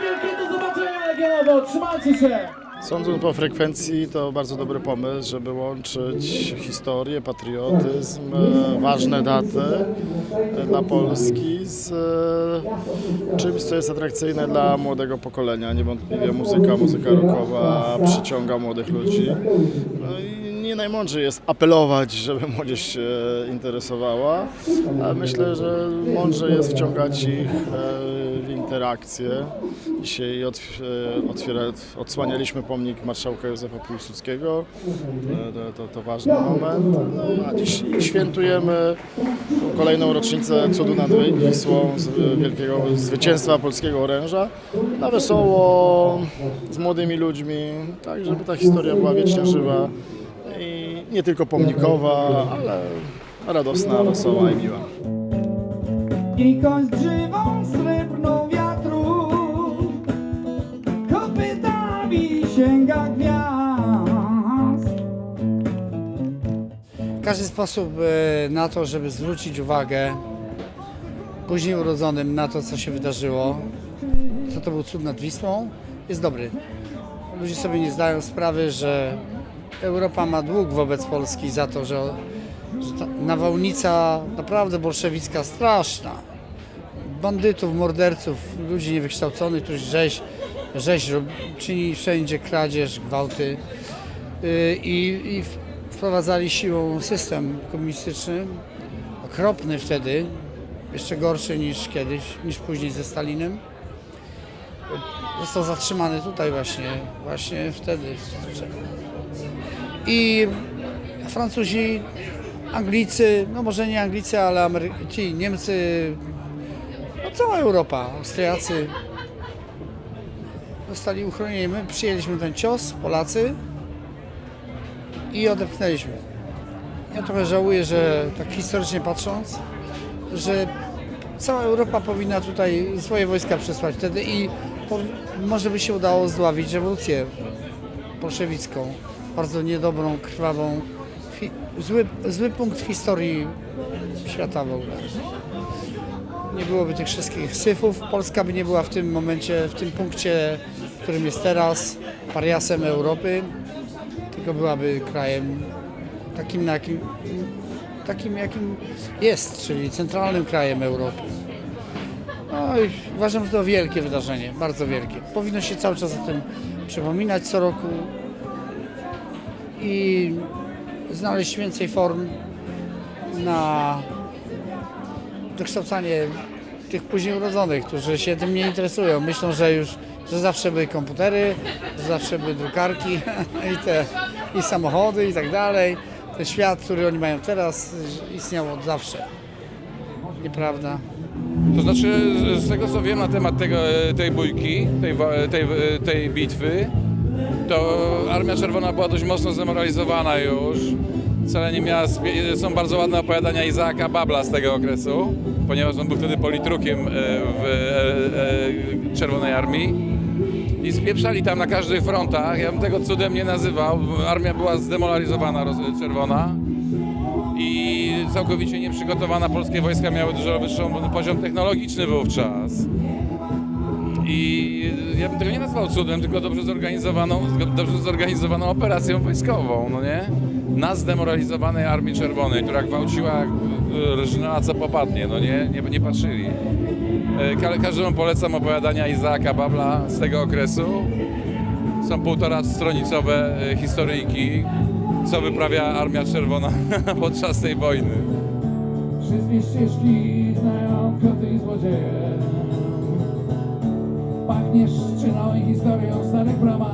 wielkie, do zobaczenia trzymajcie się! Sądząc po frekwencji to bardzo dobry pomysł, żeby łączyć historię, patriotyzm, e, ważne daty e, dla Polski z e, czymś, co jest atrakcyjne dla młodego pokolenia. Niewątpliwie muzyka, muzyka rockowa przyciąga młodych ludzi. No i nie najmądrzej jest apelować, żeby młodzież się interesowała, a myślę, że mądrze jest wciągać ich w interakcje. Dzisiaj otw- otwiera, odsłanialiśmy pomnik marszałka Józefa Piłsudskiego. E, To, to, to ważny moment. No, a dziś świętujemy kolejną rocznicę cudu nad Wisłą, z wielkiego zwycięstwa polskiego oręża. Na wesoło, z młodymi ludźmi, tak żeby ta historia była wiecznie żywa i nie tylko pomnikowa, ale radosna, wesoła i miła. I koń z gwiazd Każdy sposób e, na to, żeby zwrócić uwagę później urodzonym na to, co się wydarzyło, co to był cud nad Wisłą, jest dobry. Ludzie sobie nie zdają sprawy, że Europa ma dług wobec Polski za to, że, że ta nawałnica naprawdę bolszewicka straszna. Bandytów, morderców, ludzi niewykształconych, którzy rzeź, rzeź czyni wszędzie kradzież, gwałty y, i, i wprowadzali siłą system komunistyczny, okropny wtedy, jeszcze gorszy niż kiedyś, niż później ze Stalinem. Został zatrzymany tutaj właśnie, właśnie wtedy. I Francuzi, Anglicy, no może nie Anglicy, ale Amery- ci Niemcy, no cała Europa, Austriacy zostali uchronieni. My przyjęliśmy ten cios, Polacy, i odepchnęliśmy. Ja trochę żałuję, że tak historycznie patrząc, że cała Europa powinna tutaj swoje wojska przesłać wtedy i po, może by się udało zdławić rewolucję bolszewicką, bardzo niedobrą, krwawą, hi, zły, zły punkt w historii świata w ogóle. Nie byłoby tych wszystkich syfów, Polska by nie była w tym momencie, w tym punkcie, którym jest teraz, pariasem Europy, tylko byłaby krajem takim, jakim, takim jakim jest, czyli centralnym krajem Europy. No i uważam, że to wielkie wydarzenie, bardzo wielkie. Powinno się cały czas o tym przypominać co roku i znaleźć więcej form na dokształcanie tych później urodzonych, którzy się tym nie interesują. Myślą, że już, że zawsze były komputery, że zawsze były drukarki i, te, i samochody i tak dalej. Ten świat, który oni mają teraz, istniał od zawsze. Nieprawda? To znaczy, z- tego co wiem na temat tego, tej bójki, tej, wa- tej, tej bitwy, to Armia Czerwona była dość mocno zdemoralizowana już. Wcale nie miała, są bardzo ładne opowiadania Izaaka Babla z tego okresu, ponieważ on był wtedy politrukiem e, w e, e, Czerwonej Armii. I spieprzali tam na każdych frontach. Ja bym tego cudem nie nazywał. Armia była zdemoralizowana, czerwona i całkowicie nieprzygotowana polskie wojska miały dużo wyższy poziom technologiczny wówczas. I ja bym tego nie nazwał cudem, tylko dobrze zorganizowaną, dobrze zorganizowaną operacją wojskową, no nie? Na zdemoralizowanej Armii Czerwonej, która gwałciła, rżnęła co popadnie, no nie? Nie, nie patrzyli. E, ka- Każdemu polecam opowiadania Izaaka Babla z tego okresu. Są półtora stronicowe e, historyjki, co wyprawia Armia Czerwona podczas tej wojny. Wszystkie ścieżki znają koty i złodzieje Pachnie szczyną i historią starych bramach